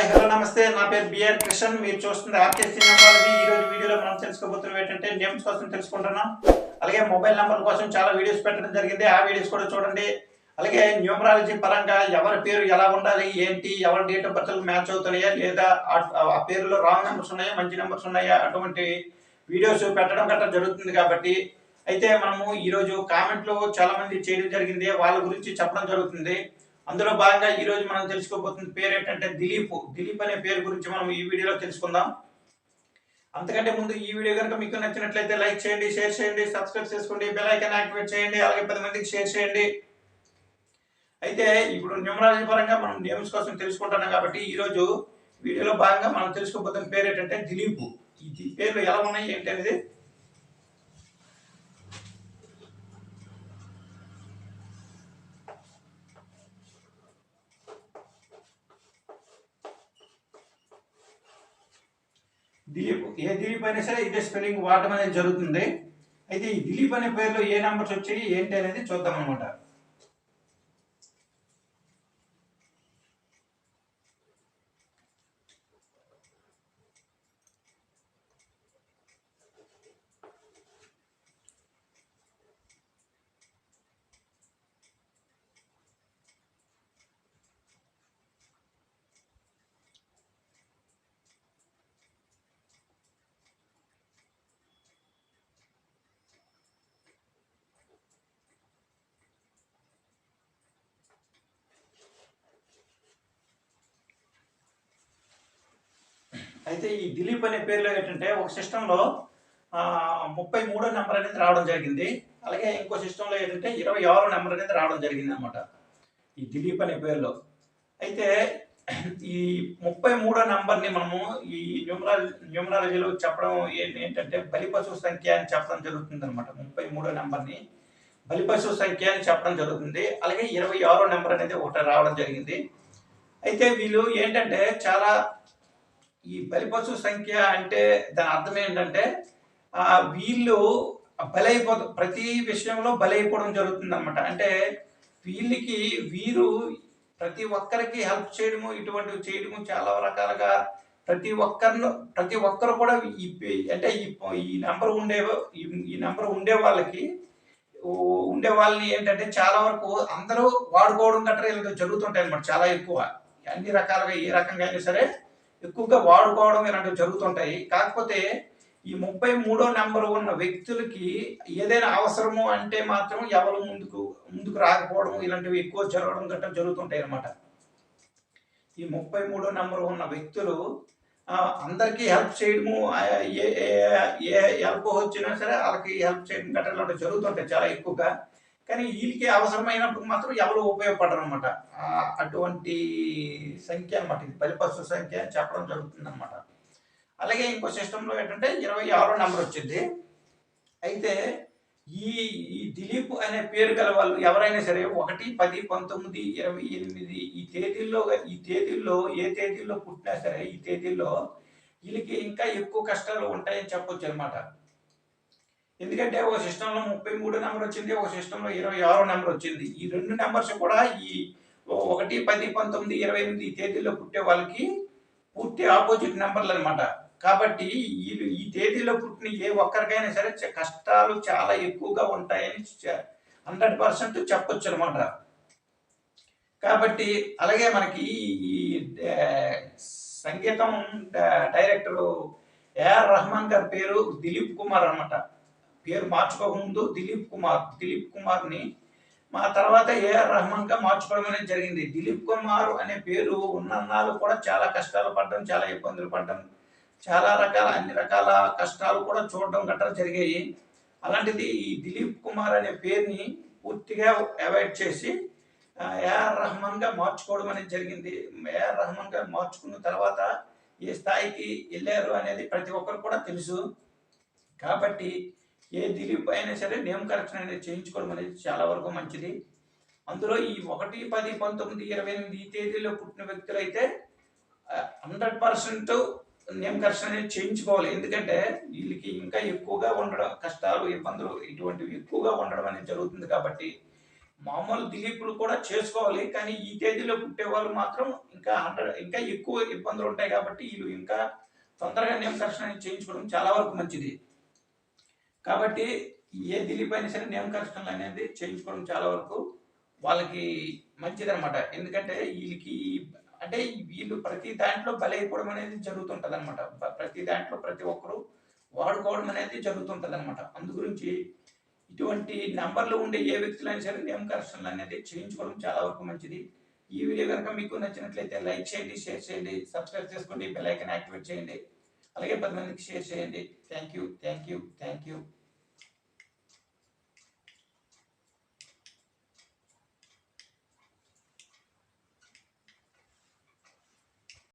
Hi hello నమస్తే. నా పేరు బిఆర్ కృష్ణన్. మీరు చూస్తుంది ఆర్టీఎస్ నెంబర్ది ఈ రోజు వీడియోలో మనం తెలుసుకోబోతున్నాం ఏంటంటే నేమ్స్ కోసం తెలుసుకుంటున్నాం. అలాగే మొబైల్ నెంబర్ కోసం చాలా వీడియోస్ పెట్టడం జరిగింది. ఆ వీడియోస్ కూడా చూడండి. అలాగే న్యూమరాలజీ పరంగా ఎవరి పేరు ఎలా ఉండాలి ఏంటి ఎవరి డేట్ ఆఫ్ బర్త్ మ్యాచ్ అవుతున్నాయా లేదా ఆ- ఆ పేరులో రాంగ్ నెంబర్స్ ఉన్నాయా మంచి నెంబర్స్ ఉన్నాయా అటువంటి వీడియోస్ పెట్టడం గట్రా జరుగుతుంది కాబట్టి అయితే మనము ఈరోజు కామెంట్లు చాలా మంది చేయడం జరిగింది. వాళ్ళ గురించి చెప్పడం జరుగుతుంది. అందులో భాగంగా ఈ రోజు మనం తెలుసుకోబోతున్న పేరు ఏంటంటే దిలీప్. దిలీప్ అనే పేరు గురించి మనం ఈ వీడియోలో తెలుసుకుందాం. అంతకంటే ముందు ఈ వీడియో కనుక మీకు నచ్చినట్లయితే లైక్ చేయండి షేర్ చేయండి సబ్స్క్రైబ్ చేసుకోండి బెల్ ఐకాన్ యాక్టివేట్ చేయండి అలాగే పది మందికి షేర్ చేయండి. అయితే ఇప్పుడు న్యూమరాలజీ పరంగా మనం నేమ్స్ కోసం తెలుసుకుంటున్నాం కాబట్టి ఈ రోజు వీడియోలో భాగంగా మనం తెలుసుకోబోతున్న పేరు ఏంటంటే దిలీప్. ఈ పేర్లు ఎలా ఉన్నాయి ఏంటి అనేది దిలీప్ ఏ దిలీప్ అయినా సరే ఇదే స్పెల్లింగ్ వాడటం అనేది జరుగుతుంది. అయితే ఈ దిలీప్ అనే పేరులో ఏ నెంబర్స్ వచ్చాయి ఏంటి అనేది చూద్దాం అనమాట అయితే ఈ దిలీప్ అనే పేరులో ఏంటంటే ఒక సిస్టంలో ముప్పై మూడో నెంబర్ అనేది రావడం జరిగింది. అలాగే ఇంకో సిస్టంలో ఏంటంటే ఇరవై ఆరో నెంబర్ అనేది రావడం జరిగింది అనమాట ఈ దిలీప్ అనే పేరులో. అయితే ఈ ముప్పై మూడో నెంబర్ని మనము ఈ న్యూమరాల న్యూమరాలజీలో చెప్పడం ఏంటి ఏంటంటే బలిపశు సంఖ్య అని చెప్పడం జరుగుతుంది అనమాట ముప్పై మూడో నెంబర్ని బలిపశు సంఖ్య అని చెప్పడం జరుగుతుంది. అలాగే ఇరవై ఆరో నెంబర్ అనేది ఒకటి రావడం జరిగింది. అయితే వీళ్ళు ఏంటంటే చాలా ఈ బలిపశు సంఖ్య అంటే దాని అర్థం ఏంటంటే ఆ వీళ్ళు బలైపో ప్రతి విషయంలో బలైపోవడం జరుగుతుంది అనమాట అంటే వీళ్ళకి వీరు ప్రతి ఒక్కరికి హెల్ప్ చేయడము ఇటువంటివి చేయడము చాలా రకాలుగా ప్రతి ఒక్కరిను ప్రతి ఒక్కరు కూడా ఈ అంటే ఈ ఈ నెంబర్ ఉండే ఈ- నెంబర్ ఉండే వాళ్ళకి ఉండే వాళ్ళని ఏంటంటే చాలా వరకు అందరూ వాడుకోవడం గట్రా ఇలా జరుగుతుంటాయి అనమాట చాలా ఎక్కువ. అన్ని రకాలుగా ఏ రకంగా అయినా సరే ఎక్కువగా వాడుకోవడం ఇలాంటివి జరుగుతుంటాయి. కాకపోతే ఈ ముప్పై మూడో నెంబర్ ఉన్న వ్యక్తులకి ఏదైనా అవసరము అంటే మాత్రం ఎవరు ముందుకు ముందుకు రాకపోవడం ఇలాంటివి ఎక్కువ జరగడం గట్రా జరుగుతుంటాయి అనమాట ఈ ముప్పై మూడో నెంబర్ ఉన్న వ్యక్తులు అందరికీ హెల్ప్ చేయడము ఏ ఏ- ఏ హెల్ప్ వచ్చినా సరే వాళ్ళకి హెల్ప్ చేయడం గట్రా ఇలాంటివి జరుగుతుంటాయి చాలా ఎక్కువగా. కానీ వీళ్ళకి అవసరమైనప్పుడు మాత్రం ఎవరు ఉపయోగపడరు అనమాట అటువంటి సంఖ్య అనమాట ఇది బలిపశు సంఖ్య అని చెప్పడం జరుగుతుంది అనమాట అలాగే ఇంకో సిస్టంలో ఏంటంటే ఇరవై ఆరో నెంబర్ వచ్చింది. అయితే ఈ ఈ దిలీప్ అనే పేరు గల వాళ్ళు ఎవరైనా సరే ఒకటి పది పంతొమ్మిది ఇరవై ఎనిమిది ఈ తేదీల్లో ఈ తేదీల్లో ఏ తేదీల్లో పుట్టినా సరే ఈ తేదీల్లో వీళ్ళకి ఇంకా ఎక్కువ కష్టాలు ఉంటాయని చెప్పొచ్చు అనమాట ఎందుకంటే ఒక సిస్టంలో ముప్పై మూడు నెంబర్ వచ్చింది ఒక సిస్టంలో ఇరవై ఆరో నెంబర్ వచ్చింది. ఈ రెండు నెంబర్స్ కూడా ఈ ఒకటి పది పంతొమ్మిది ఇరవై ఎనిమిది ఈ తేదీలో పుట్టే వాళ్ళకి పూర్తి ఆపోజిట్ నెంబర్లు అనమాట కాబట్టి వీళ్ళు ఈ తేదీలో పుట్టిన ఏ ఒక్కరికైనా సరే చ- కష్టాలు చాలా ఎక్కువగా ఉంటాయని హండ్రెడ్ పర్సెంట్ చెప్పొచ్చు అనమాట కాబట్టి అలాగే మనకి ఈ సంగీతం డైరెక్టరు డైరెక్టర్ ఏఆర్ రహమాన్ గారి పేరు దిలీప్ కుమార్ అనమాట పేరు మార్చుకోకముందు దిలీప్ కుమార్ దిలీప్ కుమార్ని మా తర్వాత ఏఆర్ రహమాన్గా మార్చుకోవడం అనేది జరిగింది. దిలీప్ కుమార్ అనే పేరు ఉన్నన్నాళ్ళు కూడా చాలా కష్టాలు పడడం చాలా ఇబ్బందులు పడడం చాలా రకాల అన్ని రకాల కష్టాలు కూడా చూడడం గట్రా జరిగాయి. అలాంటిది ఈ దిలీప్ కుమార్ అనే పేరుని పూర్తిగా అవాయిడ్ చేసి ఏఆర్ రహమాన్గా మార్చుకోవడం అనేది జరిగింది. ఏఆర్ రహమాన్గా మార్చుకున్న తర్వాత ఏ స్థాయికి వెళ్ళారు అనేది ప్రతి ఒక్కరు కూడా తెలుసు. కాబట్టి ఏ దిలీప్ అయినా సరే నేమ్ కరెక్షన్ అనేది చేయించుకోవడం అనేది చాలా వరకు మంచిది. అందులో ఈ ఒకటి పది పంతొమ్మిది ఇరవై ఎనిమిది ఈ తేదీలో పుట్టిన వ్యక్తులైతే హండ్రెడ్ పర్సెంట్ నేమ్ కరెక్షన్ అనేది చేయించుకోవాలి. ఎందుకంటే వీళ్ళకి ఇంకా ఎక్కువగా ఉండడం కష్టాలు ఇబ్బందులు ఇటువంటివి ఎక్కువగా ఉండడం అనేది జరుగుతుంది కాబట్టి మామూలు దిలీపులు కూడా చేసుకోవాలి. కానీ ఈ తేదీలో పుట్టే వాళ్ళు మాత్రం ఇంకా హండ్రెడ్ ఇంకా ఎక్కువ ఇబ్బందులు ఉంటాయి కాబట్టి వీళ్ళు ఇంకా తొందరగా నియమకర్షణ చేయించుకోవడం చాలా వరకు మంచిది. కాబట్టి ఏ దిలీప్ అయినా సరే నియమకర్షణలు అనేది చేయించుకోవడం చాలా వరకు వాళ్ళకి మంచిది అనమాట ఎందుకంటే వీళ్ళకి అంటే వీళ్ళు ప్రతి దాంట్లో బలైపోవడం అనేది జరుగుతుంటది అనమాట ప్రతి దాంట్లో ప్రతి ఒక్కరు వాడుకోవడం అనేది జరుగుతుంటది అనమాట అందు గురించి ఇటువంటి నంబర్లు ఉండే ఏ వ్యక్తులైనా సరే నియమకర్షణలు అనేది చేయించుకోవడం చాలా వరకు మంచిది. ఈ వీడియో కనుక మీకు నచ్చినట్లయితే లైక్ చేయండి షేర్ చేయండి సబ్స్క్రైబ్ చేసుకోండి బెల్ ఐకన్ యాక్టివేట్ చేయండి. అలాగే పది మందికి షేర్ చేయండి. Thank you thank you thank you